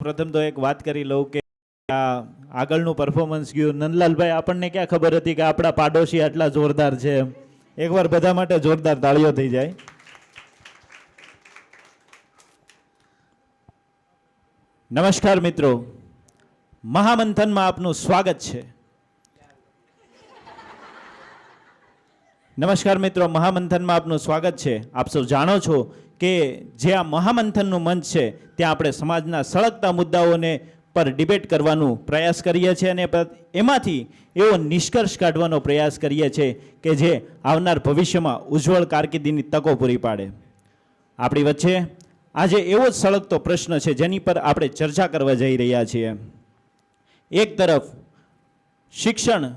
પ્રથમ તો એક વાત કરી લઉં કે આ આગળનું પરફોર્મન્સ ગયું. નંદલાલભાઈ, આપણને ક્યાં ખબર હતી કે આપણા પાડોશી આટલા જોરદાર છે એકવાર બધા માટે જોરદાર તાળીઓ થઈ જાય. નમસ્કાર મિત્રો. મહામંથનમાં આપનું સ્વાગત છે. નમસ્કાર મિત્રો, મહામંથનમાં આપનું સ્વાગત છે. આપ સૌ જાણો છો કે જે આ મહામંથનનું મંચ છે, ત્યાં આપણે સમાજના સળગતા મુદ્દાઓને પર ડિબેટ કરવાનું પ્રયાસ કરીએ છીએ અને એમાંથી એવો નિષ્કર્ષ કાઢવાનો પ્રયાસ કરીએ છીએ કે જે આવનાર ભવિષ્યમાં ઉજ્જવળ કારકિર્દીની તકો પૂરી પાડે. આપણી વચ્ચે આજે એવો જ સળગતો પ્રશ્ન છે, જેની પર આપણે ચર્ચા કરવા જઈ રહ્યા છીએ. એક તરફ, શિક્ષણ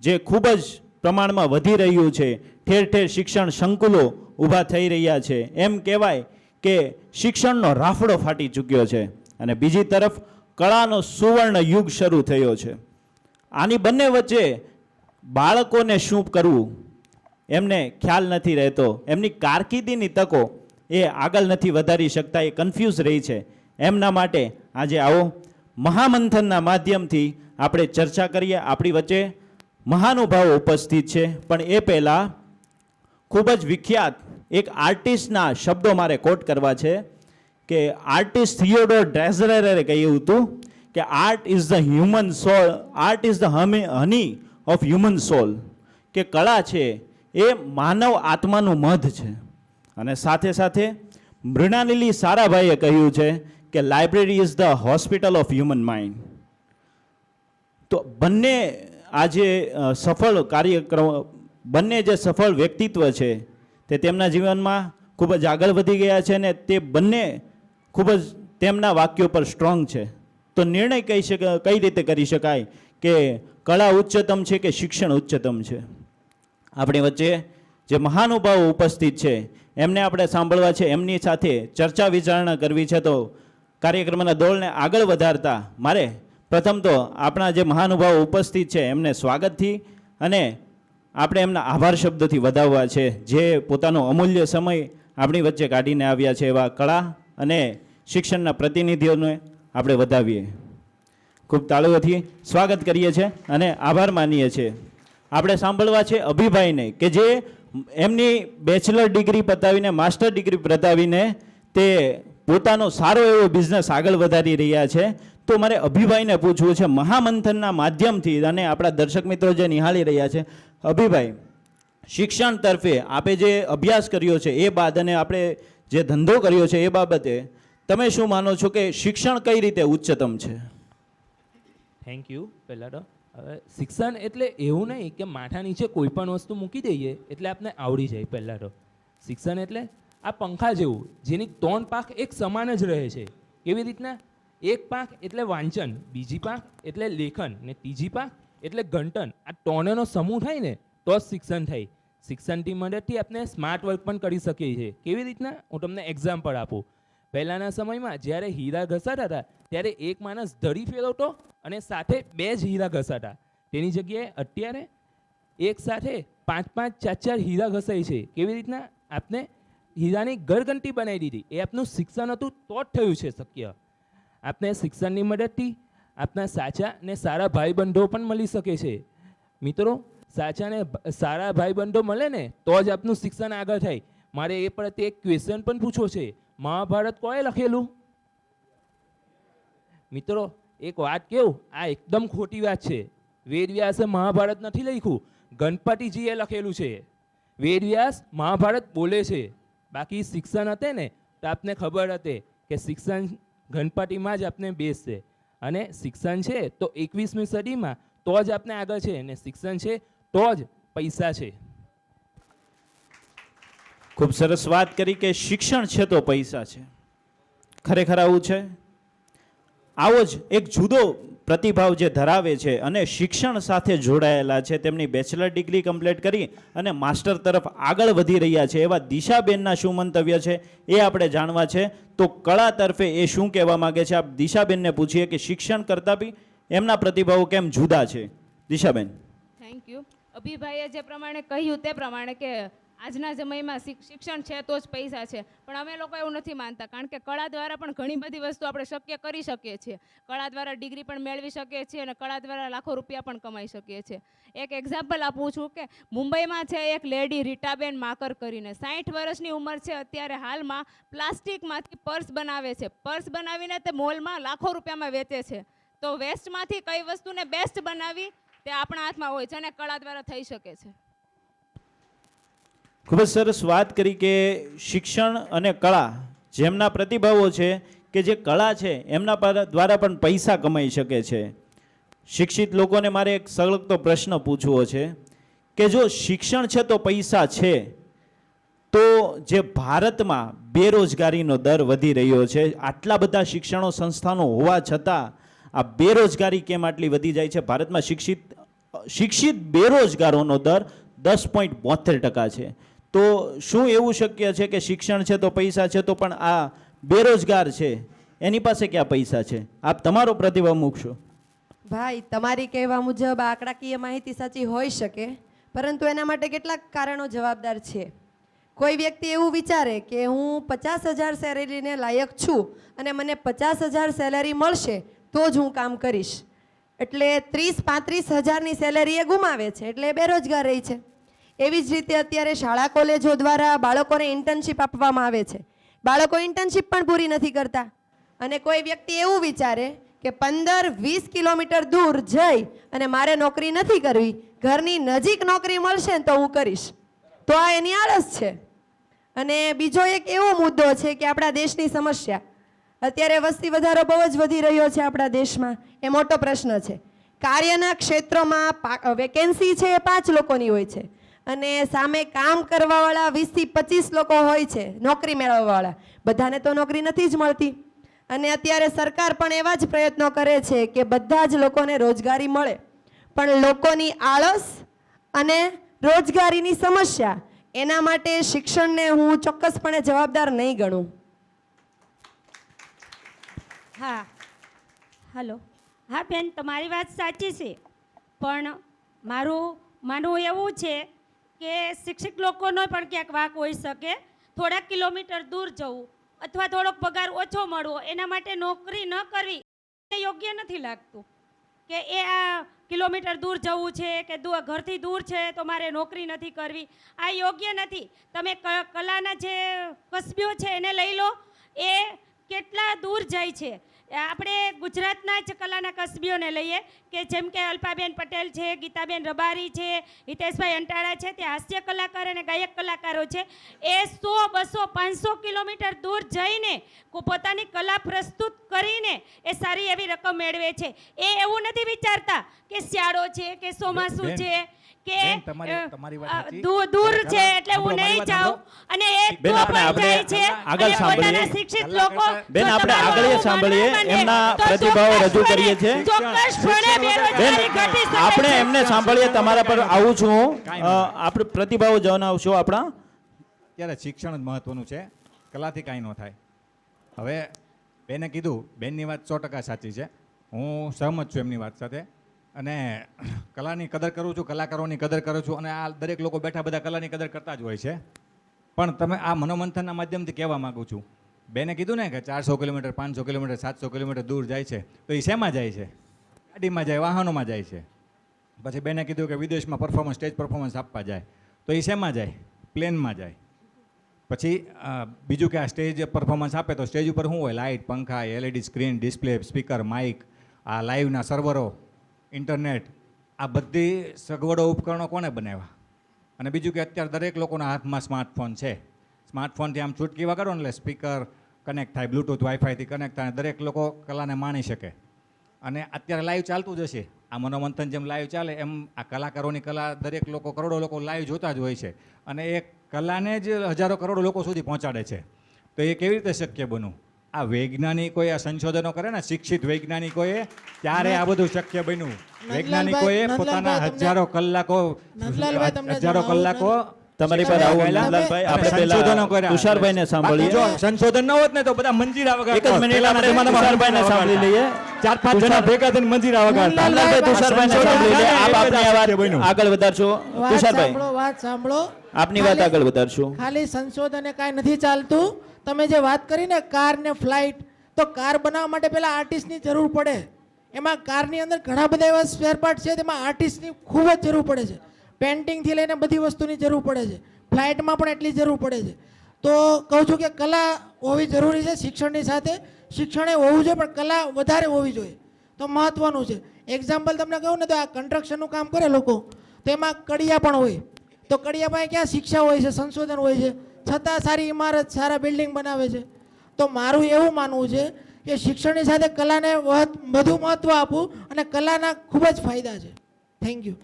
જે ખૂબ જ પ્રમાણમાં વધી રહ્યું છે, ઠેર ઠેર શિક્ષણ સંકુલો ઊભા થઈ રહ્યા છે. એમ કહેવાય કે શિક્ષણનો રાફડો ફાટી ચૂક્યો છે અને બીજી તરફ કળાનો સુવર્ણ યુગ શરૂ થયો છે. આની બંને વચ્ચે બાળકોને શું કરવું? એમને ખ્યાલ નથી રહેતો. એમની કારકિર્દીની તકો એ આગળ નથી વધારી શકતા, એ કન્ફ્યુઝ રહી છે. એમના માટે આજે આવો મહામંથનના માધ્યમથી આપણે ચર્ચા કરીએ. આપણી વચ્ચે મહાનુભાવો ઉપસ્થિત છે. પણ એ પહેલાં ખૂબ જ વિખ્યાત એક આર્ટિસ્ટના શબ્દો મારે કોટ કરવા છે કે આર્ટિસ્ટ થિયોડોર ડ્રેઝરરે કહ્યું હતું કે art is the human soul, art is the honey of human soul, કે કળા છે એ માનવ આત્માનું મધ છે. અને સાથે સાથે મૃણાલિલી સારાભાઈએ કહ્યું છે કે library is the hospital of human mind. તો બંને આજે સફળ કાર્યક્રમ, બંને જે સફળ વ્યક્તિત્વ છે તે તેમના જીવનમાં ખૂબ જ આગળ વધી ગયા છે અને તે બંને ખૂબ જ તેમના વાક્યો પર સ્ટ્રોંગ છે. તો નિર્ણય કહી શક, કઈ રીતે કરી શકાય? કે કળા ઉચ્ચતમ છે કે શિક્ષણ ઉચ્ચતમ છે? આપણી વચ્ચે જે મહાનુભાવો ઉપસ્થિત છે, એમને આપણે સાંભળવા છે, એમની સાથે ચર્ચા વિચારણા કરવી છે, તો કાર્યક્રમના દોળને આગળ વધારતા મારે પ્રથમ તો આપણા જે મહાનુભાવો ઉપસ્થિત છે, એમને સ્વાગતથી અને આપણે એમના આભાર શબ્દોથી વધાવવા છે, જે પોતાનો અમૂલ્ય સમય આપણી વચ્ચે કાઢીને આવ્યા છે એવા કળા અને શિક્ષણના પ્રતિનિધિઓને આપણે વધાવીએ. ખૂબ તાળુઓથી સ્વાગત કરીએ છીએ અને આભાર માનીએ છીએ. આપણે સાંભળવા છે અભિભાઈને કે જે એમની બેચલર ડિગ્રી પતાવીને માસ્ટર ડિગ્રી પતાવીને તે પોતાનો સારો એવો બિઝનેસ આગળ વધારી રહ્યા છે. તો મારે અભિભાઈને પૂછવું છે, મહામંથનના માધ્યમથી અને આપણા દર્શક મિત્રો જે નિહાળી રહ્યા છે અભિભાઈ, શિક્ષણ તરફે આપે જે અભ્યાસ કર્યો છે એ બાદ અને આપણે જે ધંધો કર્યો છે એ બાબતે તમે શું માનો છો કે શિક્ષણ કઈ રીતે ઉચ્ચતમ છે? થેન્ક યુ પહેલાં તો, હવે શિક્ષણ એટલે એવું નહીં કે માથા નીચે કોઈ પણ વસ્તુ મૂકી દઈએ એટલે આપને આવડી જાય પહેલાં તો. શિક્ષણ એટલે આ પંખા જેવું, જેની ત્રણ પાંખ એક સમાન જ રહે છે. કેવી રીતના? એક પાંખ એટલે વાંચન, બીજી પાંખ એટલે લેખન, ને ત્રીજી પાંખ એટલે ઘંટન, આ ત્રણેયનો સમૂહ થાય ને, તો જ શિક્ષણ થાય. શિક્ષણની મદદથી આપણે સ્માર્ટ વર્ક પણ કરી શકીએ છીએ. કેવી રીતના? હું તમને એક્ઝામ્પલ આપું. પહેલાંના સમયમાં જ્યારે હીરા ઘસાતા હતા, ત્યારે એક માણસ ધરી ફેરવતો અને સાથે બે જ હીરા ઘસાતા. તેની જગ્યાએ અત્યારે એક સાથે પાંચ પાંચ ચાર ચાર હીરા ઘસાય છે. કેવી રીતના? આપને હીરાની ઘરઘંટી બનાવી દીધી. એ આપનું શિક્ષણ હતું, તો જ થયું છે શક્ય. આપને શિક્ષણની મદદથી આપના સાચા ને સારા ભાઈબંધો પણ મળી શકે છે. મિત્રો, સાચા ને સારા ભાઈબંધો મળે ને, તો જ આપનું શિક્ષણ આગળ થાય. મારે એ પ્રત્યે એક ક્વેશ્ચન પણ પૂછવો છે. મહાભારત કોએ લખેલું? મિત્રો, એક વાત કેવું? આ એકદમ ખોટી વાત છે. વેદવ્યાસે મહાભારત નથી લખ્યું. ગણપતિજીએ લખેલું છે. વેદવ્યાસ મહાભારત બોલે છે. બાકી શિક્ષણ હતે ને, તો આપને ખબર હતી કે શિક્ષણ ગણપતિમાં જ આપને બેસશે. અને શિક્ષણ છે તો એકવીસમી સદીમાં તો જ આપને આગળ છે અને શિક્ષણ છે તો જ પૈસા છે. ખૂબ સરસ વાત કરી કે શિક્ષણ છે તો પૈસા છે. ખરેખર આવું છે? આવો જ એક જુદો પ્રતિભાવ જે ધરાવે છે અને શિક્ષણ સાથે જોડાયેલા છે, તેમની બેચલર ડિગ્રી કમ્પ્લીટ કરી અને માસ્ટર તરફ આગળ વધી રહ્યા છે. એવા દિશાબેનના શું મંતવ્ય છે એ આપણે જાણવા છે. તો કળા તરફે એ શું કહેવા માગે છે? આપ દિશાબેનને પૂછીએ કે શિક્ષણ કરતાં બી એમના પ્રતિભાવો કેમ જુદા છે? દિશાબેન. થેન્ક યુ અભિભાઈએ જે પ્રમાણે કહ્યું તે પ્રમાણે કે આજના સમયમાં શિક- શિક્ષણ છે તો જ પૈસા છે. પણ અમે લોકો એવું નથી માનતા, કારણ કે કળા દ્વારા પણ ઘણી બધી વસ્તુ આપણે શક્ય કરી શકીએ છીએ. કળા દ્વારા ડિગ્રી પણ મેળવી શકીએ છીએ અને કળા દ્વારા લાખો રૂપિયા પણ કમાઈ શકીએ છીએ. એક એક્ઝામ્પલ આપું છું કે મુંબઈમાં છે એક લેડી રીટાબેન માકર કરીને. સાઠ વર્ષની ઉંમર છે, અત્યારે હાલમાં પ્લાસ્ટિકમાંથી પર્સ બનાવે છે. પર્સ બનાવીને તે મોલમાં લાખો રૂપિયામાં વેચે છે. તો વેસ્ટમાંથી કઈ વસ્તુને બેસ્ટ બનાવી તે આપણા હાથમાં હોય છે અને કળા દ્વારા થઈ શકે છે. ખૂબ જ સરસ વાત કરી કે શિક્ષણ અને કળા જેમના પ્રતિભાવો છે કે જે કળા છે, એમના દ્વારા પણ પૈસા કમાઈ શકે છે. શિક્ષિત લોકોને મારે એક સળગતો પ્રશ્ન પૂછવો છે કે જો શિક્ષણ છે તો પૈસા છે, તો જે ભારતમાં બેરોજગારીનો દર વધી રહ્યો છે, આટલા બધા શિક્ષણો સંસ્થાનો હોવા છતાં આ બેરોજગારી કેમ આટલી વધી જાય છે? ભારતમાં શિક્ષિત શિક્ષિત બેરોજગારોનો દર દસ પોઈન્ટ બોતેર ટકા છે. તો શું એવું શક્ય છે કે શિક્ષણ છે તો પૈસા છે તો પણ આ બેરોજગાર છે? એની પાસે ક્યાં પૈસા છે? આપ તમારો પ્રતિભાવ મૂકશો. ભાઈ, તમારી કહેવા મુજબ આંકડાકીય માહિતી સાચી હોઈ શકે, પરંતુ એના માટે કેટલાક કારણો જવાબદાર છે. કોઈ વ્યક્તિ એવું વિચારે કે હું પચાસ હજાર સેલેરીને લાયક છું અને મને પચાસ હજાર સેલેરી મળશે, તો જ હું કામ કરીશ. એટલે ત્રીસ પાંત્રીસ હજારની સેલેરી એ ગુમાવે છે, એટલે બેરોજગાર રહી છે. એવી જ રીતે અત્યારે શાળા કોલેજો દ્વારા બાળકોને ઇન્ટર્નશીપ આપવામાં આવે છે. બાળકો ઇન્ટર્નશીપ પણ પૂરી નથી કરતા. અને કોઈ વ્યક્તિ એવું વિચારે કે પંદર વીસ કિલોમીટર દૂર જઈ અને મારે નોકરી નથી કરવી, ઘરની નજીક નોકરી મળશે તો હું કરીશ. તો આ એની આળસ છે. અને બીજો એક એવો મુદ્દો છે કે આપણા દેશની સમસ્યા. અત્યારે વસ્તી વધારો બહુ જ વધી રહ્યો છે આપણા દેશમાં. એ મોટો પ્રશ્ન છે. કાર્યના ક્ષેત્રોમાં વેકેન્સી છે એ પાંચ લોકોની હોય છે. અને સામે કામ કરવાવાળા વીસથી પચીસ લોકો હોય છે, નોકરી મેળવવાવાળા. બધાને તો નોકરી નથી જ મળતી. અને અત્યારે સરકાર પણ એવા જ પ્રયત્નો કરે છે કે બધા જ લોકોને રોજગારી મળે. પણ લોકોની આળસ અને રોજગારીની સમસ્યા એના માટે શિક્ષણને હું ચોક્કસપણે જવાબદાર નહીં ગણું. હા. હલો. હા, બેન, તમારી વાત સાચી છે. પણ મારું માનવું એવું છે કે શિક્ષિત લોકોનો પણ ક્યાંક વાંક હોઈ શકે. થોડાક કિલોમીટર દૂર જવું અથવા થોડોક પગાર ઓછો મળવો, એના માટે નોકરી ન કરવી એ યોગ્ય નથી લાગતું. કે એ આ કિલોમીટર દૂર જવું છે કે ઘરથી દૂર છે તો મારે નોકરી નથી કરવી, આ યોગ્ય નથી. તમે કલાના જે કસબીઓ છે એને લઈ લો, એ કેટલા દૂર જાય છે? આપણે ગુજરાતના જ કલાના કસબીઓને લઈએ કે જેમ કે અલ્પાબેન પટેલ છે ગીતાબેન રબારી છે હિતેશભાઈ અંટાળા છે તે હાસ્ય કલાકાર અને ગાયક કલાકારો છે. એ સો બસો પાંચસો કિલોમીટર દૂર જઈને પોતાની કલા પ્રસ્તુત કરીને એ સારી એવી રકમ મેળવે છે. એ એવું નથી વિચારતા કે શિયાળો છે કે ચોમાસું છે કે તમારી- વાત દૂર દૂર છે એટલે હું નહીં જાઉં. અને એક બેન, તો આપણે પણ આપણે જાય છે આગળ સાંભળીએ. શિક્ષિત લોકો બેન, આપણે આગળ સાંભળીએ. એમના પ્રતિભાવો રજૂ કરીએ છીએ. બેન આપણે એમને સાંભળીએ તમારા પર આવું છું આપણે પ્રતિભાવો જણાવશો આપણા? ત્યારે શિક્ષણ જ મહત્વનું છે. કલાથી કાંઈ ન થાય. હવે બેને કીધું બેનની વાત સો ટકા સાચી છે. હું સહમત છું એમની વાત સાથે. અને કલાની કદર કરું છું, કલાકારોની કદર કરું છું અને આ દરેક લોકો બેઠા બધા કલાની કદર કરતા જ હોય છે. પણ તમે આ મનોમંથનના માધ્યમથી કહેવા માગું છું. બેને કીધું ને કે ચારસો કિલોમીટર, પાંચસો કિલોમીટર, સાતસો કિલોમીટર દૂર જાય છે. તો એ શેમાં જાય છે? ગાડીમાં જાય, વાહનોમાં જાય છે? પછી બેને કીધું કે વિદેશમાં પરફોર્મન્સ સ્ટેજ પરફોર્મન્સ આપવા જાય. તો એ શેમાં જાય? પ્લેનમાં જાય. પછી બીજું કે આ સ્ટેજ પરફોર્મન્સ આપે તો સ્ટેજ ઉપર શું હોય? લાઇટ પંખા LED screen display speaker mic આ લાઈવના સર્વરો ઇન્ટરનેટ, આ બધી સગવડો ઉપકરણો કોને બનાવ્યા? અને બીજું કે અત્યારે દરેક લોકોના હાથમાં સ્માર્ટફોન છે. સ્માર્ટફોનથી આમ ચૂટકી વગાડો ને એટલે સ્પીકર કનેક્ટ થાય બ્લૂટૂથ વાઈફાઈથી કનેક્ટ થાય દરેક લોકો કલાને માણી શકે. અને અત્યારે લાઈવ ચાલતું જ હશે. આ મનોમંથન જેમ લાઈવ ચાલે, એમ આ કલાકારોની કલા દરેક લોકો, કરોડો લોકો લાઈવ જોતા જ હોય છે. અને એ કલાને જ હજારો કરોડો લોકો સુધી પહોંચાડે છે. તો એ કેવી રીતે શક્ય બનવું આ વૈજ્ઞાનિકોએ આ સંશોધનો કરે ને શિક્ષિત વૈજ્ઞાનિકોએ ત્યારે આ બધું શક્ય બન્યું. વૈજ્ઞાનિકોએ પોતાના હજારો કલાકો હજારો કલાકો તમારી પર આવું લાલભાઈ આપણે સંશોધનો પહેલા કર્યા. તુષારભાઈને સાંભળીએ. જો સંશોધન ન હોત ને તો બધા મંજીરા વગાડતા એક જ મિનિટ આપણે તુષારભાઈને સાંભળી લઈએ. ચાર પાંચ જણા ભેગા થઈને મંજીરા વગાડતા. રામલાલભાઈ તુષારભાઈને સાંભળી લઈએ આપ આપની આ વાત આગળ વધારશો? તુષારભાઈ. વાત સાંભળો. આપની વાત ખાલી- આગળ વધારશો? ખાલી સંશોધને કાંઈ નથી ચાલતું. તમે જે વાત કરી ને કાર ને ફ્લાઇટ તો કાર બનાવવા માટે પહેલા આર્ટિસ્ટની જરૂર પડે. એમાં કારની અંદર ઘણા બધા એવા સ્પેર પાર્ટ છે તેમાં આર્ટિસ્ટની ખૂબ જ જરૂર પડે છે. પેન્ટિંગથી લઈને બધી વસ્તુની જરૂર પડે છે. ફ્લાઇટમાં પણ એટલી જરૂર પડે છે. તો કહું છું કે કલા હોવી જરૂરી છે શિક્ષણની સાથે. શિક્ષણ એ હોવું જોઈએ, પણ કલા વધારે હોવી જોઈએ. તો મહત્ત્વનું છે. એક્ઝામ્પલ તમને કહું ને તો આ કન્સ્ટ્રક્શનનું કામ કરે લોકો. તો એમાં કડિયા પણ હોય. તો કડિયા પાસે ક્યાં શિક્ષા હોય છે, સંશોધન હોય છે. છતાં સારી ઇમારત, સારા બિલ્ડિંગ બનાવે છે. તો મારું એવું માનવું છે કે શિક્ષણની સાથે કલાને વધુ મહત્ત્વ આપવું અને કલાના ખૂબ જ ફાયદા છે. થેન્ક યુ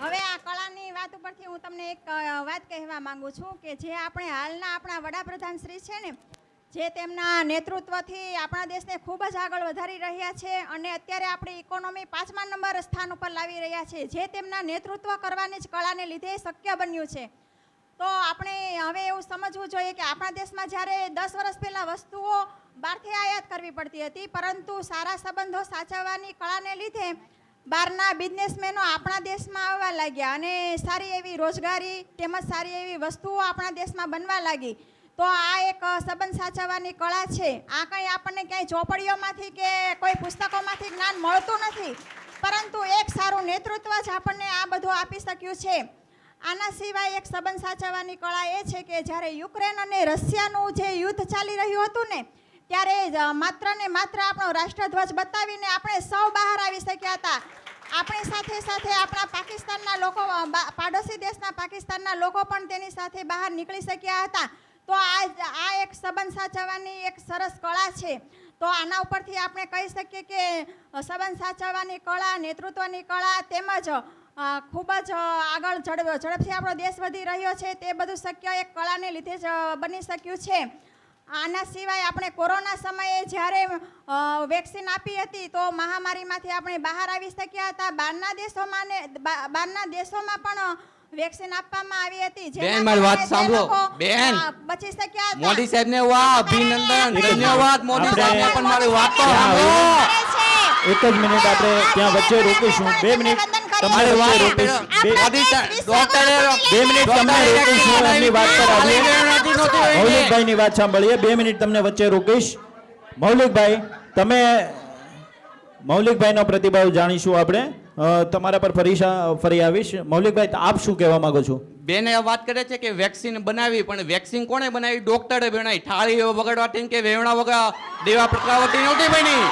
હવે આ કળાની વાત ઉપરથી હું તમને એક વાત કહેવા માંગુ છું કે જે આપણે હાલના આપણા વડાપ્રધાન શ્રી છે ને, જે તેમના નેતૃત્વથી આપણા દેશને ખૂબ જ આગળ વધારી રહ્યા છે અને અત્યારે આપણી ઇકોનોમી પાંચમા નંબર સ્થાન ઉપર લાવી રહ્યા છે. જે તેમના નેતૃત્વ કરવાની જ કળાને લીધે શક્ય બન્યું છે. તો આપણે હવે એવું સમજવું જોઈએ કે આપણા દેશમાં જ્યારે દસ વર્ષ પહેલાં વસ્તુઓ બહારથી આયાત કરવી પડતી હતી, પરંતુ સારા સંબંધો સાચવવાની કળાને લીધે બહારના બિઝનેસમેનો આપણા દેશમાં આવવા લાગ્યા અને સારી એવી રોજગારી તેમજ સારી એવી વસ્તુઓ આપણા દેશમાં બનવા લાગી. તો આ એક સંબંધ સાચવવાની કળા છે. આ કંઈ આપણને ક્યાંય ચોપડીઓમાંથી કે કોઈ પુસ્તકોમાંથી જ્ઞાન મળતું નથી. પરંતુ એક સારું નેતૃત્વ જ આપણને આ બધું આપી શક્યું છે. આના સિવાય એક સંબંધ સાચવવાની કળા એ છે કે જ્યારે યુક્રેન અને રશિયાનું જે યુદ્ધ ચાલી રહ્યું હતું ને ત્યારે માત્ર ને માત્ર આપણો રાષ્ટ્રધ્વજ બતાવીને આપણે સૌ બહાર આવી શક્યા હતા. આપણી સાથે સાથે આપણા પાકિસ્તાનના લોકો પાડોશી દેશના પાકિસ્તાનના લોકો પણ તેની સાથે બહાર નીકળી શક્યા હતા. તો આ આ એક સંબંધ સાચવવાની એક સરસ કળા છે. તો આના ઉપરથી આપણે કહી શકીએ કે સંબંધ સાચવવાની કળા, નેતૃત્વની કળા તેમજ ખૂબ જ આગળ ઝડપ, ઝડપથી આપણો દેશ વધી રહ્યો છે. તે બધું શક્ય એક કળાને લીધે જ બની શક્યું છે. આના સિવાય આપણે કોરોના સમયે જ્યારે વેક્સિન આપી હતી તો મહામારીમાંથી આપણે બહાર આવી શક્યા હતા. બહારના દેશોમાં ને બહારના દેશોમાં પણ વેક્સિન આપવામાં આવી હતી. બેન, મારી વાત સાંભળો. બેન. બચી શક્યા હતા. મોદી સાહેબ ને વાહ અભિનંદન ધન્યવાદ મોદી આપણે- સાહેબ પણ મારી વાત તો સાંભળો. એક જ મિનિટ આપણે ત્યાં વચ્ચે રોકીશું. બે મિનિટ તમને વાત રોકીશું. બે મિનિટ તમને રોકીશું. એમની વાત પર આવીએ. મૌલિકભાઈની વાત સાંભળીએ. બે મિનિટ તમને વચ્ચે રોકીશ. મૌલિકભાઈ તમે મૌલિકભાઈનો પ્રતિભાવ જાણીશું આપણે. તમારા પર ફરી ફરી આવીશ. મૌલિકભાઈ આપ શું કહેવા માંગો છો? બેને વાત કરે છે કે વેક્સિન બનાવી પણ વેક્સિન કોણે બનાવી? ડોક્ટરે બનાવી. થાળી વગાડવાથી કે વેવણા વગા દેવા પ્રકાવટી નહોતી બની.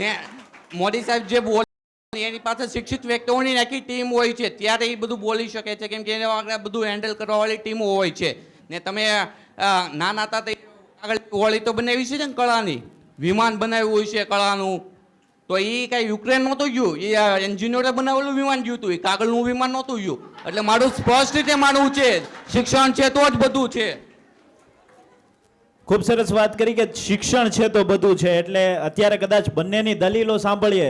ને મોદી સાહેબ જે બોલ એની પાસે શિક્ષિત વ્યક્તિઓની આખી ટીમ હોય છે, ત્યારે એ બધું બોલી શકે છે, કેમ કે એને આગળ બધું હેન્ડલ કરવાવાળી ટીમો હોય છે. ને તમે નાના હતા આગળ હોળી તો બનાવી છે ને કળાની? વિમાન બનાવ્યું હોય છે કળાનું. તો એ કાંઈ યુક્રેન નહોતું ગયું? એ એન્જિનિયરે બનાવેલું વિમાન ગયું હતું. એ કાગળનું વિમાન નહોતું ગયું. એટલે મારું સ્પષ્ટ રીતે માનવું છે, શિક્ષણ છે તો જ બધું છે. ખૂબ સરસ વાત કરી કે શિક્ષણ છે તો બધું છે, એટલે અત્યારે કદાચ બંનેની દલીલો સાંભળીએ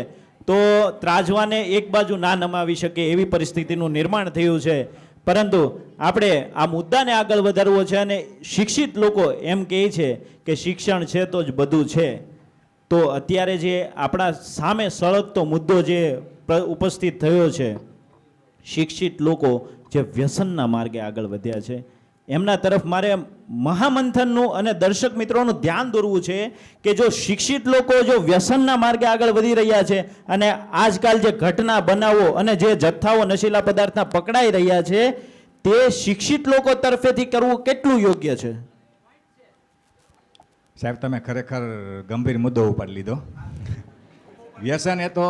તો ત્રાજવાને એક બાજુ ના નમાવી શકે એવી પરિસ્થિતિનું નિર્માણ થયું છે. પરંતુ આપણે આ મુદ્દાને આગળ વધારવો છે અને શિક્ષિત લોકો એમ કહે છે કે શિક્ષણ છે તો જ બધું છે. તો અત્યારે જે આપણા સામે સળગતો મુદ્દો જે ઉપસ્થિત થયો છે, શિક્ષિત લોકો જે વ્યસનના માર્ગે આગળ વધ્યા છે એમના તરફ મારે મહામંથનનું અને દર્શક મિત્રોનું ધ્યાન દોરવું છે કે જો શિક્ષિત લોકો જો વ્યસનના માર્ગે આગળ વધી રહ્યા છે અને આજકાલ જે ઘટના બનાવો અને જે જથ્થાઓ નશીલા પદાર્થના પકડાઈ રહ્યા છે, તે શિક્ષિત લોકો તરફેથી કરવું કેટલું યોગ્ય છે? સાહેબ, તમે ખરેખર ગંભીર મુદ્દો ઉપાડી લીધો. વ્યસન એ તો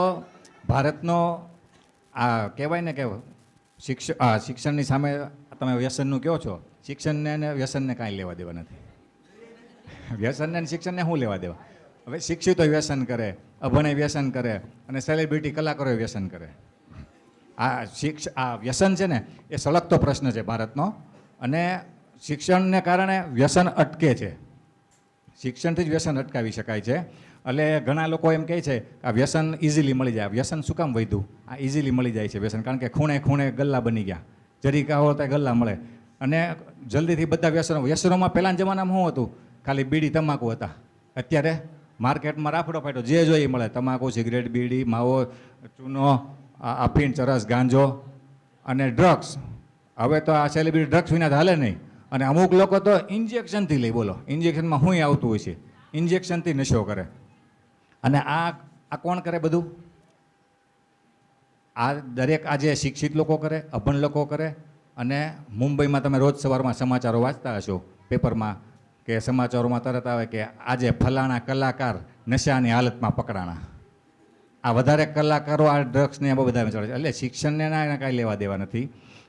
ભારતનો આ કહેવાય ને કે શિક્ષણ શિક્ષણની સામે તમે વ્યસનનું કહો છો. શિક્ષણને અને વ્યસનને કાંઈ લેવા દેવા નથી. વ્યસનને અને શિક્ષણને શું લેવા દેવા? હવે શિક્ષિતો વ્યસન કરે, અભણે વ્યસન કરે અને સેલિબ્રિટી કલાકારો વ્યસન કરે. આ શિક્ષ, આ વ્યસન છે ને, એ સળગતો પ્રશ્ન છે ભારતનો અને શિક્ષણને કારણે વ્યસન અટકે છે. શિક્ષણથી જ વ્યસન અટકાવી શકાય છે. એટલે ઘણા લોકો એમ કહે છે કે આ વ્યસન ઇઝીલી મળી જાય. વ્યસન શું કામ વધ્યું? આ ઇઝીલી મળી જાય છે વ્યસન. કારણ કે ખૂણે ખૂણે ગલ્લા બની ગયા. જરી કાવો તો ગલ્લા મળે. અને જલ્દીથી બધા વ્યસનો વ્યસનોમાં પહેલાંના જમાનામાં શું હતું? ખાલી બીડી તમાકુ હતા. અત્યારે માર્કેટમાં રાફડો ફાટ્યો. જે જોઈએ મળે. તમાકુ, સિગરેટ, બીડી, માવો, ચૂનો અફીણ ચરસ, ગાંજો અને ડ્રગ્સ હવે તો આ સેલિબ્રિટી ડ્રગ્સ વિના હાલે નહીં. અને અમુક લોકો તો ઇન્જેક્શનથી લઈ બોલો. ઇન્જેક્શનમાં શું આવતું હોય છે. ઇન્જેક્શનથી નશો કરે. અને આ આ કોણ કરે બધું? આ દરેક આજે શિક્ષિત લોકો કરે, અભણ લોકો કરે અને મુંબઈમાં તમે રોજ સવારમાં સમાચારો વાંચતા હશો. પેપરમાં કે સમાચારોમાં તરત આવે કે આજે ફલાણા કલાકાર નશાની હાલતમાં પકડાણા. આ વધારે કલાકારો આ ડ્રગ્સને એ બધા ચડે છે. એટલે શિક્ષણને ના એના કાંઈ લેવા દેવા નથી.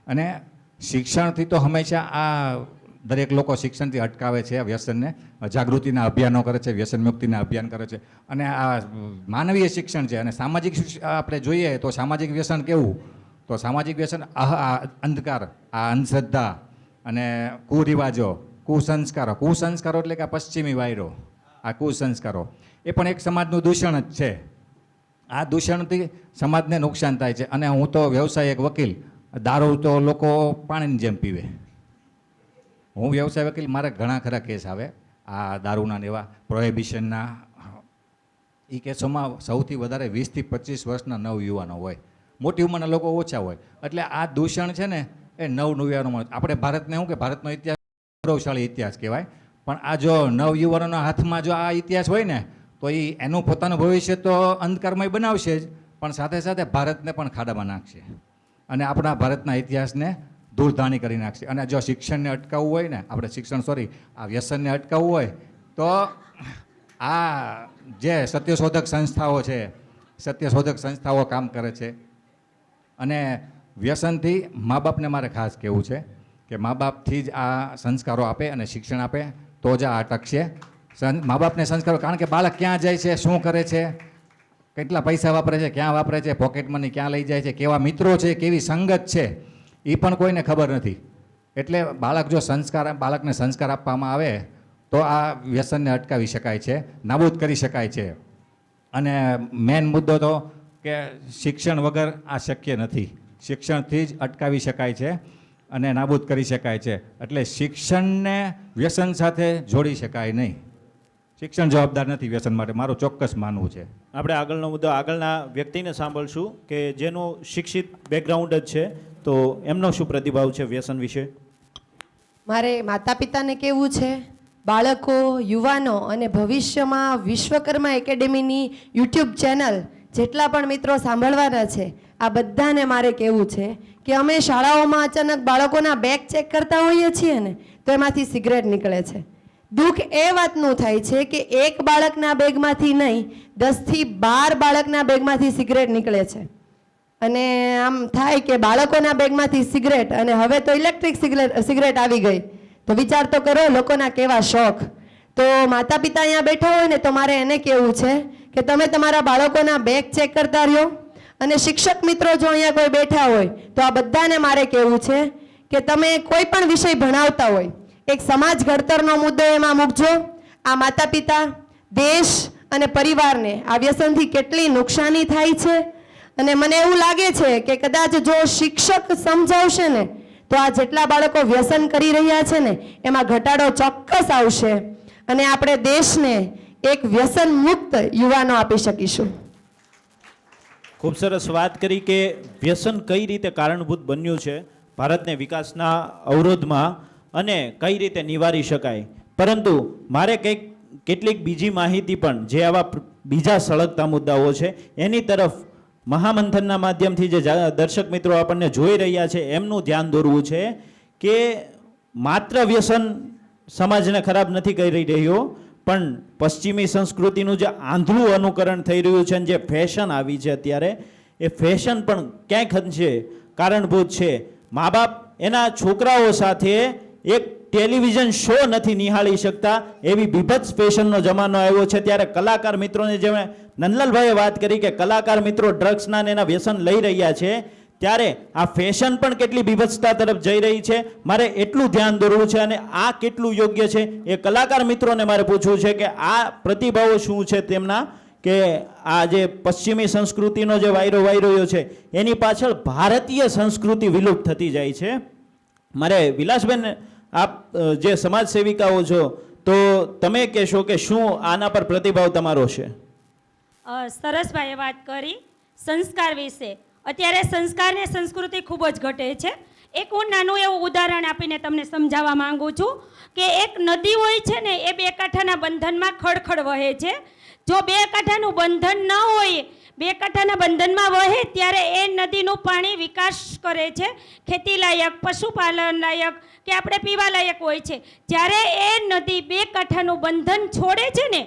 અને શિક્ષણથી તો હંમેશા આ દરેક લોકો શિક્ષણથી અટકાવે છે વ્યસનને. જાગૃતિના અભિયાનો કરે છે, વ્યસન મુક્તિના અભિયાન કરે છે. અને આ માનવીય શિક્ષણ છે અને સામાજિક આપણે જોઈએ તો સામાજિક વ્યસન કેવું? તો સામાજિક વ્યસન આ અંધકાર, આ અંધશ્રદ્ધા અને કુરિવાજો, કુસંસ્કારો. કુસંસ્કારો એટલે કે આ પશ્ચિમી વાયરો, આ કુસંસ્કારો. એ પણ એક સમાજનું દૂષણ જ છે. આ દૂષણથી સમાજને નુકસાન થાય છે. અને હું તો વ્યવસાય એક વકીલ, દારૂ તો લોકો પાણીની જેમ પીવે. હું વ્યવસાય વકીલ, મારે ઘણા ખરા કેસ આવે. આ દારૂના એવા પ્રોહિબિશનના એ કેસોમાં સૌથી વધારે વીસથી પચીસ વર્ષના નવ યુવાનો હોય. મોટી ઉંમરના લોકો ઓછા હોય. એટલે આ દૂષણ છે ને, એ નવ યુવાનોમાં આપણે ભારતને શું કે, ભારતનો ઇતિહાસ ગૌરવશાળી ઇતિહાસ કહેવાય. પણ આ જો નવ યુવાનોના હાથમાં જો આ ઇતિહાસ હોય ને, તો એ એનું પોતાનું ભવિષ્ય તો અંધકારમય બનાવશે જ, પણ સાથે સાથે ભારતને પણ ખાડામાં નાખશે. અને આપણા ભારતના ઇતિહાસને ધૂળધાણી કરી નાખશે. અને જો શિક્ષણને અટકાવવું હોય ને, આપણે શિક્ષણ સોરી આ વ્યસનને અટકાવવું હોય, તો આ જે સત્યશોધક સંસ્થાઓ છે, સત્યશોધક સંસ્થાઓ કામ કરે છે. અને વ્યસનથી મા બાપને મારે ખાસ કહેવું છે કે મા બાપથી જ આ સંસ્કારો આપે અને શિક્ષણ આપે, તો જ આ અટકશે મા બાપને સંસ્કારો, કારણ કે બાળક ક્યાં જાય છે, શું કરે છે, કેટલા પૈસા વાપરે છે, ક્યાં વાપરે છે પોકેટ મની ક્યાં લઈ જાય છે, કેવા મિત્રો છે, કેવી સંગત છે એ પણ કોઈને ખબર નથી. એટલે બાળક જો સંસ્કાર, બાળકને સંસ્કાર આપવામાં આવે, તો આ વ્યસનને અટકાવી શકાય છે, નાબૂદ કરી શકાય છે. અને મેન મુદ્દો તો કે શિક્ષણ વગર આ શક્ય નથી. શિક્ષણથી જ અટકાવી શકાય છે અને નાબૂદ કરી શકાય છે. એટલે શિક્ષણને વ્યસન સાથે જોડી શકાય નહીં. શિક્ષણ જવાબદાર નથી વ્યસન માટે. મારું ચોક્કસ માનવું છે. આપણે આગળનો મુદ્દો આગળના વ્યક્તિને સાંભળશું કે જેનું શિક્ષિત બેકગ્રાઉન્ડ જ છે. તો એમનો શું પ્રતિભાવ છે વ્યસન વિશે? મારે માતા પિતાને કેવું છે? બાળકો યુવાનો અને ભવિષ્યમાં વિશ્વકર્મા એકેડેમીની યુટ્યુબ ચેનલ જેટલા પણ મિત્રો સાંભળવાના છે, આ બધાને મારે કહેવું છે કે અમે શાળાઓમાં અચાનક બાળકોના બેગ ચેક કરતા હોઈએ છીએ ને, તો એમાંથી સિગરેટ નીકળે છે. દુઃખ એ વાતનું થાય છે કે એક બાળકના બેગમાંથી નહીં, દસથી બાર બાળકના બેગમાંથી સિગરેટ નીકળે છે. અને આમ થાય કે બાળકોના બેગમાંથી સિગરેટ અને હવે તો ઇલેક્ટ્રિક સિગરેટ સિગરેટ આવી ગઈ. તો વિચાર તો કરો, લોકોના કેવા શોખ. તો માતા પિતા અહીંયા બેઠા હોય ને, તો મારે એને કહેવું છે કે તમે તમારા બાળકોના બેગ ચેક કરતા રહ્યો અને શિક્ષક મિત્રો જો અહીંયા કોઈ બેઠા હોય તો આ બધાને મારે કહેવું છે કે તમે કોઈ પણ વિષય ભણાવતા હોય, એક સમાજ ઘડતરનો મુદ્દો એમાં મૂકજો. આ માતા પિતા દેશ અને પરિવારને આ વ્યસનથી કેટલી નુકસાની થાય છે? અને મને એવું લાગે છે કે કદાચ જો શિક્ષક સમજાવશે ને, તો આ જેટલા બાળકો વ્યસન કરી રહ્યા છે ને, એમાં ઘટાડો ચોક્કસ આવશે. અને આપણે દેશને એક વ્યસન મુક્ત યુવાનો આપી શકીશું. ખૂબ સરસ વાત કરી કે વ્યસન કઈ રીતે કારણભૂત બન્યું છે, ભારતને વિકાસના અવરોધમાં અને કઈ રીતે નિવારી શકાય. પરંતુ મારે કંઈક કેટલીક બીજી માહિતી પણ, જે આવા બીજા સળગતા મુદ્દાઓ છે, એની તરફ મહામંથનના માધ્યમથી જે, દર્શક મિત્રો આપણને જોઈ રહ્યા છે, એમનું ધ્યાન દોરવું છે કે માત્ર વ્યસન સમાજને ખરાબ નથી કરી રહ્યો પણ પશ્ચિમી સંસ્કૃતિનું જે આંધળું અનુકરણ થઈ રહ્યું છે અને જે ફેશન આવી છે અત્યારે, એ ફેશન પણ ક્યાંક અંશે કારણભૂત છે. મા બાપ એના છોકરાઓ સાથે એક ટેલિવિઝન શો નથી નિહાળી શકતા, એવી બીભત્સ ફેશનનો જમાનો આવ્યો છે. ત્યારે કલાકાર મિત્રોને જેમ નંદલાલભાઈએ વાત કરી કે કલાકાર મિત્રો ડ્રગ્સના એના વ્યસન લઈ રહ્યા છે ત્યારે આ ફેશન પણ કેટલી બીભત્સતા તરફ જઈ રહી છે. મારે એટલું ધ્યાન દોરવું છે અને આ કેટલું યોગ્ય છે એ કલાકાર મિત્રોને મારે પૂછવું છે કે આ પ્રતિભાવો શું છે તેમના? કે આ જે પશ્ચિમી સંસ્કૃતિનો જે વાયરો વાઈ રહ્યો છે, એની પાછળ ભારતીય સંસ્કૃતિ વિલુપ્ત થતી જાય છે. મારે વિલાસબેન, આપ જે સમાજ સેવિકાઓ છો, તો તમે કહેશો કે શું આના પર પ્રતિભાવ તમારો છે? સરસભાઈએ વાત કરી. સંસ્કાર વિશે. અત્યારે સંસ્કાર ને સંસ્કૃતિ ખૂબ જ ઘટે છે. એક હું નાનું એવું ઉદાહરણ આપીને તમને સમજાવવા માંગુ છું કે એક નદી હોય છે ને, એ બે કાંઠાના બંધનમાં ખડખડ વહે છે. જો બે કાંઠાનું બંધન ન હોય, બે કાંઠાના બંધનમાં વહે ત્યારે એ નદીનું પાણી વિકાસ કરે છે. ખેતી લાયક, પશુપાલન લાયક કે આપણે પીવા લાયક હોય છે. જ્યારે એ નદી બે કાંઠાનું બંધન છોડે છે ને,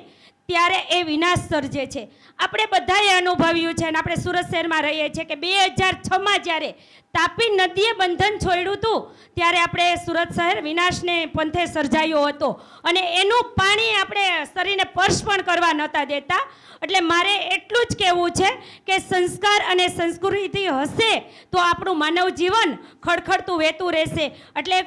ત્યારે એ વિનાશ સર્જે છે. આપણે બધાએ અનુભવ્યું છે અને આપણે સુરત શહેરમાં રહીએ છીએ કે બે હજાર છમાં જ્યારે તાપી નદીએ બંધન છોડ્યું હતું, ત્યારે આપણે સુરત શહેર વિનાશને પંથે સર્જાયો હતો. અને એનું પાણી આપણે શરીરને સ્પર્શ પણ કરવા નહોતા દેતા. એટલે મારે એટલું જ કહેવું છે કે સંસ્કાર અને સંસ્કૃતિ હશે તો આપણું માનવ જીવન ખડખડતું વહેતું રહેશે. એટલે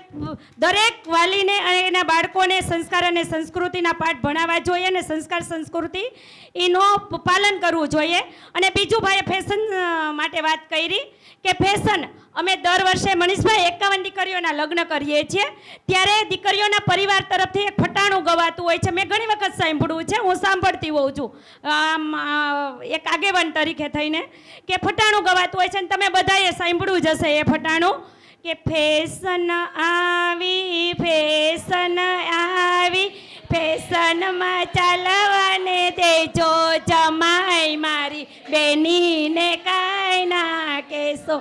દરેક વાલીને અને એના બાળકોને સંસ્કાર અને સંસ્કૃતિના પાઠ ભણાવવા જોઈએ અને સંસ્કાર સંસ્કૃતિ એનો પ- પાલન કરવું જોઈએ. અને બીજું ભાઈએ ફેશન માટે વાત કરી કે ફેશન અમે દર વર્ષે મનીષભાઈ એકાવન દીકરીઓના લગ્ન કરીએ છીએ. ત્યારે દીકરીઓના પરિવાર તરફથી એક ફટાણું ગવાતું હોય છે. મેં ઘણી વખત સાંભળ્યું છે, હું સાંભળતી હોઉં છું. એક આગેવાન તરીકે થઈને કે ફટાણું ગવાતું હોય છે અને તમે બધાએ સાંભળ્યું જ હશે એ ફટાણું. કે ફેશન આવી ફેશન આવી. ફેશનમાં ચાલવાને દેજો જમાઈ મારી બેનીને કાંઈ ના કેશો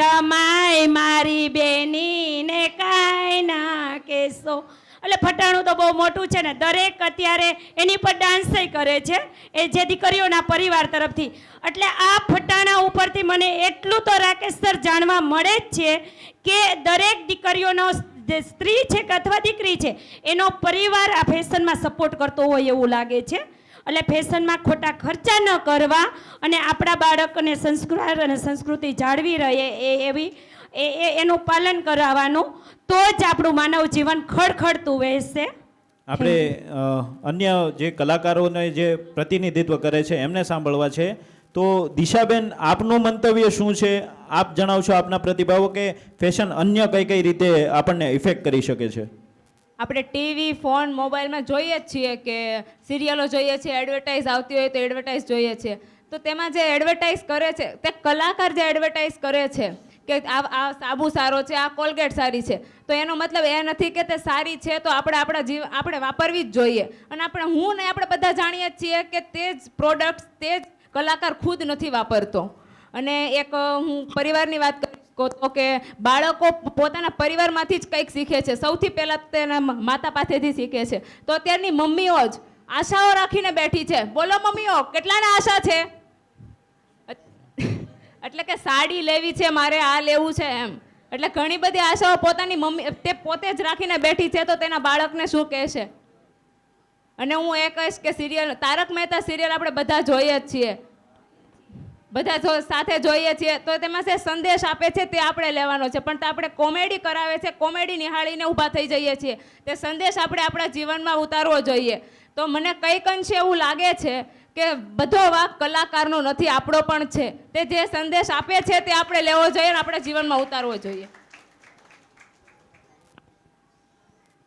જમાઈ મારી બેનીને કાંઈ ના કહેશો. એટલે ફટાણું તો બહુ મોટું છે ને, દરેક અત્યારે એની પર ડાન્સય કરે છે, એ જે દીકરીઓના પરિવાર તરફથી. એટલે આ ફટાણા ઉપરથી મને એટલું તો રાકેશ સર જાણવા મળે જ છે કે દરેક દીકરીઓનો જે સ્ત્રી છે કે અથવા દીકરી છે, એનો પરિવાર આ ફેશનમાં સપોર્ટ કરતો હોય એવું લાગે છે. એટલે ફેશનમાં ખોટા ખર્ચા ન કરવા અને આપણા બાળકને સંસ્કાર અને સંસ્કૃતિ જાળવી રહે એ એવી એ- એનું પાલન કરાવવાનું. તો જ આપણું માનવ જીવન ખડખડતું વહેશે. આપણે અન્ય જે કલાકારોને જે પ્રતિનિધિત્વ કરે છે એમને સાંભળવા છે. તો દિશાબેન આપનું મંતવ્ય શું છે? આપ જણાવશો આપના પ્રતિભાવો કે ફેશન અન્ય કઈ કઈ રીતે આપણને ઇફેક્ટ કરી શકે છે? આપણે ટીવી ફોન મોબાઈલમાં જોઈએ જ છીએ કે સિરિયલો જોઈએ છીએ એડવર્ટાઇઝ આવતી હોય તો એડવર્ટાઇઝ જોઈએ છીએ. તો તેમાં જે એડવર્ટાઇઝ કરે છે તે કલાકાર જે એડવર્ટાઇઝ કરે છે કે આ આ સાબુ સારો છે, આ કોલગેટ સારી છે. તો એનો મતલબ એ નથી કે તે સારી છે, તો આપણે આપણા જીવ આપણે વાપરવી જ જોઈએ. અને આપણે હું ને આપણે બધા જાણીએ જ છીએ કે તે જ પ્રોડક્ટ તે જ કલાકાર ખુદ નથી વાપરતો. અને એક હું પરિવારની વાત તો કે બાળકો પોતાના પરિવારમાંથી જ કંઈક શીખે છે. સૌથી પહેલાં તેના માતા પાસેથી શીખે છે. તો અત્યારની મમ્મીઓ જ આશાઓ રાખીને બેઠી છે. બોલો મમ્મીઓ, કેટલાને આશા છે? એટલે કે સાડી લેવી છે, મારે આ લેવું છે એમ. એટલે ઘણી બધી આશાઓ પોતાની મમ્મી, તે પોતે જ રાખીને બેઠી છે તો તેના બાળકને શું કહેશે? અને હું એ કહીશ કે સિરિયલ, તારક મહેતા સિરિયલ આપણે બધા જોઈએ જ છીએ. બધા જો સાથે જોઈએ છીએ, તો તેમાં જે સંદેશ આપે છે તે આપણે લેવાનો છે. પણ તો આપણે કોમેડી કરાવે છે, કોમેડી નિહાળીને ઊભા થઈ જઈએ છીએ. તે સંદેશ આપણે આપણા જીવનમાં ઉતારવો જોઈએ. તો મને કંઈક અંશે એવું લાગે છે કે બધો વાંક કલાકારનો નથી આપણો પણ છે. તે જે સંદેશ આપે છે તે આપણે લેવો જોઈએ અને આપણે જીવનમાં ઉતારવો જોઈએ.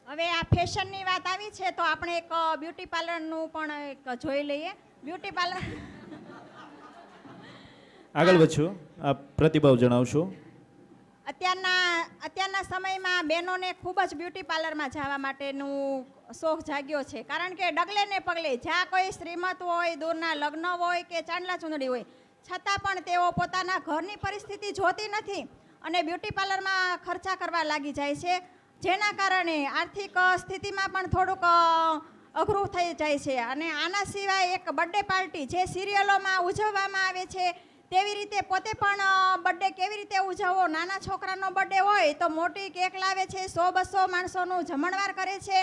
હવે આ ફેશનની વાત આવી છે તો આપણે એક બ્યુટી પાર્લરનું પણ એક જોઈ લઈએ. બ્યુટી પાર્લર આગળ વધશું. આપ પ્રતિભાવ જણાવશો. અત્યારના અત્યારના સમયમાં બહેનોને ખૂબ જ બ્યુટી પાર્લરમાં જવા માટેનું શોખ જાગ્યો છે. કારણ કે ડગલે ને પગલે જ્યાં કોઈ શ્રીમત હોય, દૂરના લગ્ન હોય કે ચાંદલા ચૂંદડી હોય, છતાં પણ તેઓ પોતાના ઘરની પરિસ્થિતિ જોતી નથી અને બ્યુટી પાર્લરમાં ખર્ચા કરવા લાગી જાય છે. જેના કારણે આર્થિક સ્થિતિમાં પણ થોડુંક અઘરું થઈ જાય છે. અને આના સિવાય એક બર્થડે પાર્ટી જે સિરિયલોમાં ઉજવવામાં આવે છે, તેવી રીતે પોતે પણ બર્થડે કેવી રીતે ઉજવવો? નાના છોકરાનો બર્થડે હોય તો મોટી કેક લાવે છે, સો બસો માણસોનું જમણવાર કરે છે.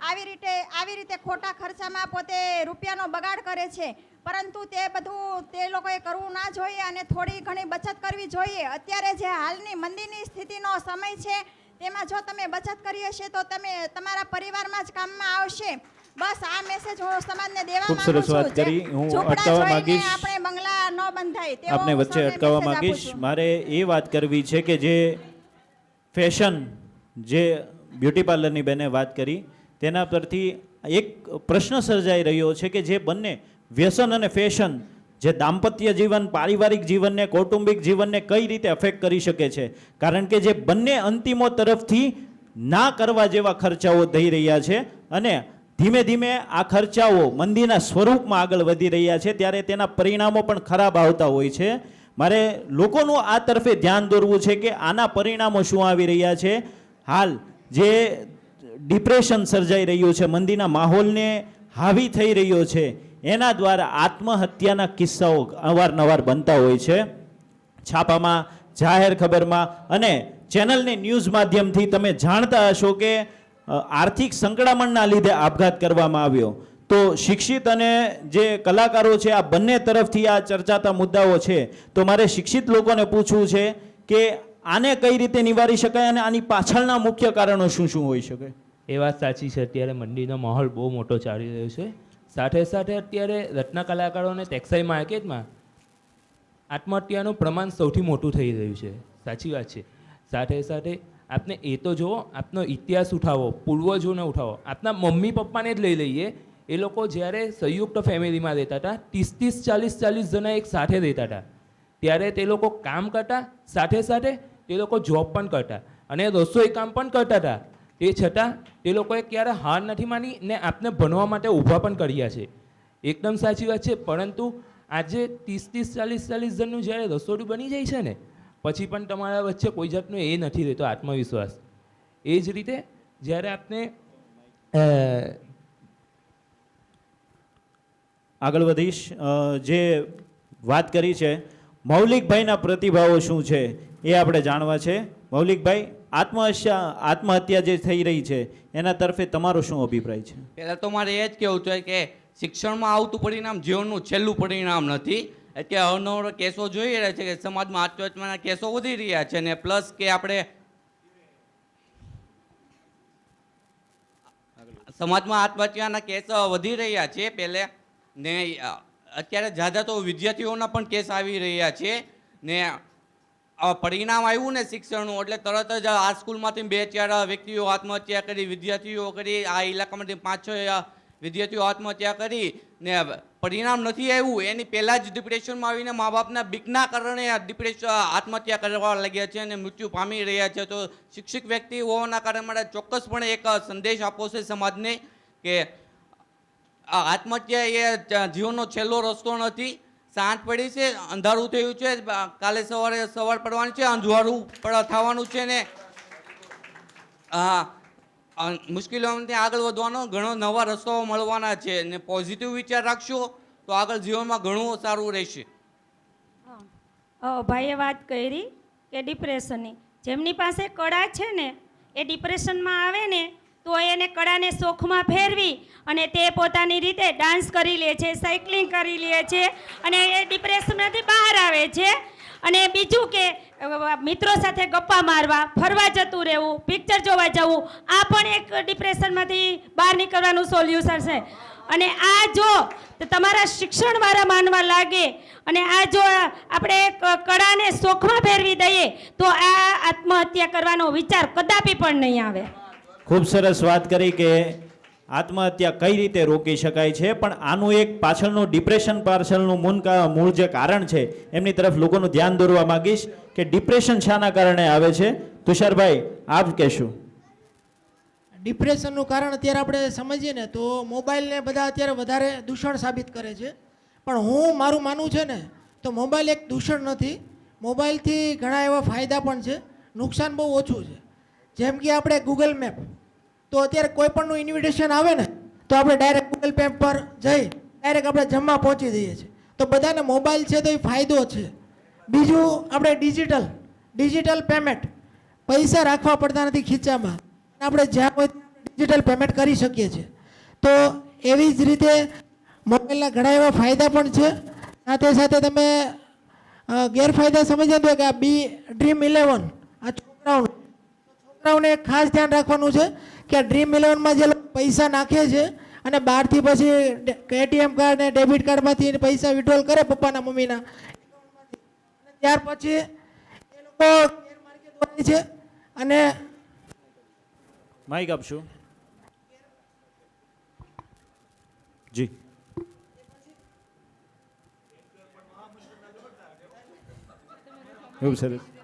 આવી રીતે આવી રીતે ખોટા ખર્ચામાં પોતે રૂપિયાનો બગાડ કરે છે. પરંતુ તે બધું તે લોકોએ કરવું ના જોઈએ અને થોડી ઘણી બચત કરવી જોઈએ. અત્યારે જે હાલની મંદીની સ્થિતિનો સમય છે તેમાં જો તમે બચત કરી હશે તો તમે તમારા પરિવારમાં જ કામમાં આવશે. બસ આ મેસેજ હું સમાજને દેવા ખૂબ સરસ વાત કરી. હું અટકાવવા માંગીશ. આપણે બંગલા ન બંધાય તે આપને વચ્ચે અટકાવવા માંગીશ. મારે એ વાત કરવી છે કે જે ફેશન જે બ્યુટી પાર્લરની બેને વાત કરી તેના પરથી એક પ્રશ્ન સર્જાઈ રહ્યો છે કે જે બંને વ્યસન અને ફેશન, જે દાંપત્ય જીવન, પારિવારિક જીવનને, કૌટુંબિક જીવનને કઈ રીતે અફેક્ટ કરી શકે છે? કારણ કે જે બંને અંતિમો તરફથી ના કરવા જેવા ખર્ચાઓ થઈ રહ્યા છે અને ધીમે ધીમે આ ખર્ચાઓ મંદીના સ્વરૂપમાં આગળ વધી રહ્યા છે, ત્યારે તેના પરિણામો પણ ખરાબ આવતા હોય છે. મારે લોકોનું આ તરફે ધ્યાન દોરવું છે કે આના પરિણામો શું આવી રહ્યા છે? હાલ જે ડિપ્રેશન સર્જાઈ રહ્યું છે, મંદીના માહોલને હાવી થઈ રહ્યો છે. એના દ્વારા આત્મહત્યાના કિસ્સાઓ અવારનવાર બનતા હોય છે. છાપામાં, જાહેર ખબરમાં અને ચેનલને ન્યૂઝ માધ્યમથી તમે જાણતા હશો કે આર્થિક સંકળામણના લીધે આપઘાત કરવામાં આવ્યો. તો શિક્ષિત અને જે કલાકારો છે, આ બંને તરફથી આ ચર્ચાતા મુદ્દાઓ છે. તો મારે શિક્ષિત લોકોને પૂછવું છે કે આને કઈ રીતે નિવારી શકાય અને આની પાછળના મુખ્ય કારણો શું શું હોઈ શકે? એ વાત સાચી છે. અત્યારે મંડીનો માહોલ બહુ મોટો ચાલી રહ્યો છે. સાથે સાથે અત્યારે રત્ન કલાકારોને ટેક્સાઈ માર્કેટમાં આત્મહત્યાનું પ્રમાણ સૌથી મોટું થઈ રહ્યું છે. સાચી વાત છે. સાથે સાથે આપને એ તો જુઓ, આપનો ઇતિહાસ ઉઠાવો, પૂર્વજોને ઉઠાવો. આપના મમ્મી પપ્પાને જ લઈ લઈએ. એ લોકો જ્યારે સંયુક્ત ફેમિલીમાં રહેતા હતા ત્રીસ ત્રીસ ચાલીસ ચાલીસ જણા એક સાથે રહેતા હતા. ત્યારે તે લોકો કામ કરતા, સાથે સાથે તે લોકો જોબ પણ કરતા અને રસોઈ કામ પણ કરતા હતા. તે છતાં તે લોકોએ ક્યારે હાર નથી માની ને આપને ભણવા માટે ઊભા પણ કર્યા છે. એકદમ સાચી વાત છે, પરંતુ આજે ત્રીસ ત્રીસ ચાલીસ ચાલીસ જણનું જ્યારે રસોડું બની જાય છે ને, પછી પણ તમારા વચ્ચે કોઈ જાતનો એ નથી રહેતો આત્મવિશ્વાસ. એ જ રીતે જ્યારે આપને આગળ વધીશ જે વાત કરી છે, મૌલિકભાઈના પ્રતિભાવો શું છે એ આપણે જાણવા છે. મૌલિકભાઈ આત્મહત્યા આત્મહત્યા જે થઈ રહી છે, એના તરફે તમારો શું અભિપ્રાય છે? પહેલાં તો મારે એ જ કહેવું છે કે શિક્ષણમાં આવતું પરિણામ જીવનનું છેલ્લું પરિણામ નથી. અત્યારે અવનવર કેસો જોઈ રહ્યા છે કે સમાજમાં આત્મહત્યાના કેસો વધી રહ્યા છે ને પ્લસ કે આપણે સમાજમાં આત્મહત્યાના કેસ વધી રહ્યા છે. પહેલે ને અત્યારે જ્યાદા તો વિદ્યાર્થીઓના પણ કેસ આવી રહ્યા છે. ને પરિણામ આવ્યું ને શિક્ષણનું, એટલે તરત જ આ સ્કૂલમાંથી બે ચાર વ્યક્તિઓ આત્મહત્યા કરી, વિદ્યાર્થીઓ કરી, આ ઇલાકામાંથી પાંચ છ વિદ્યાર્થીઓ આત્મહત્યા કરી ને પરિણામ નથી આવ્યું. એની પહેલાં જ ડિપ્રેશનમાં આવીને મા બાપના બીકના કારણે ડિપ્રેશન આત્મહત્યા કરવા લાગ્યા છે અને મૃત્યુ પામી રહ્યા છે. તો શિક્ષિત વ્યક્તિ હોવાના કારણે મારે ચોક્કસપણે એક સંદેશ આપવો છે સમાજને કે આત્મહત્યા એ જીવનનો છેલ્લો રસ્તો નથી. સાંજ પડી છે, અંધારું થયું છે કાલે સવારે સવાર પડવાની છે અંજવાળું પણ થવાનું છે ને. હા મુશ્કેલીઓમાંથી આગળ વધવાનો, ઘણો નવા રસ્તાઓ મળવાના છે ને પોઝિટિવ વિચાર રાખશો, તો આગળ જીવનમાં ઘણું સારું રહેશે. ભાઈએ વાત કરી કે ડિપ્રેશનની જેમની પાસે કળા છે ને, એ ડિપ્રેશનમાં આવે ને તો એને કળાને શોખમાં ફેરવી અને તે પોતાની રીતે ડાન્સ કરી લે છે, સાયકલિંગ કરી લે છે અને એ ડિપ્રેશનમાંથી બહાર આવે છે. અને બીજું કે મિત્રો સાથે ગપ્પા મારવા, ફરવા જતું રહેવું પિક્ચર જોવા જવું, આ પણ એક ડિપ્રેશનમાંથી બહાર નીકળવાનું સોલ્યુશન છે. અને આ જો તમારા શિક્ષણવાળા માનવા લાગે અને આ જો આપણે કળાને શોખમાં ફેરવી દઈએ, તો આ આત્મહત્યા કરવાનો વિચાર કદાપી પણ નહીં આવે. ખૂબ સરસ વાત કરી કે આત્મહત્યા કઈ રીતે રોકી શકાય છે, પણ આનું એક પાછળનું ડિપ્રેશન પાછળનું મૂળ મૂળ જે કારણ છે, એમની તરફ લોકોનું ધ્યાન દોરવા માંગીશ કે ડિપ્રેશન શાના કારણે આવે છે. તુષારભાઈ, આપ કહેશું. ડિપ્રેશનનું કારણ અત્યારે આપણે સમજીએ ને, તો મોબાઈલને બધા અત્યારે વધારે દૂષણ સાબિત કરે છે. પણ હું મારું માનવું છે ને, તો મોબાઈલ એક દૂષણ નથી. મોબાઈલથી ઘણા એવા ફાયદા પણ છે. નુકસાન બહુ ઓછું છે. જેમ કે આપણે ગૂગલ મેપ તો અત્યારે કોઈ પણનું ઇન્વિટેશન આવે ને, તો આપણે ડાયરેક્ટ ગૂગલ પે પર જઈ ડાયરેક્ટ આપણે જમવા પહોંચી જઈએ છીએ. તો બધાને મોબાઈલ છે તો એ ફાયદો છે. બીજું, આપણે ડિજિટલ ડિજિટલ પેમેન્ટ પૈસા રાખવા પડતા નથી ખીચામાં. આપણે જ્યાં હોય ડિજિટલ પેમેન્ટ કરી શકીએ છીએ. તો એવી જ રીતે મોબાઈલના ઘણા એવા ફાયદા પણ છે. સાથે સાથે તમે ગેરફાયદા સમજ્યા તો કે આ બી ડ્રીમ ઇલેવન આ છોકરાઓનું. છોકરાઓને ખાસ ધ્યાન રાખવાનું છે. કે આ ડ્રીમ ઇલેવનમાં જે લોકો પૈસા નાખે છે અને બહારથી પછી એટીએમ કાર્ડ ને ડેબિટ કાર્ડમાંથી પૈસા વિડ્રોલ કરે પપ્પાના મમ્મીના ત્યાર પછી એ લોકો ગેરમાર્ગે છે અને માઇક આપશું? જી. એવું સરસ.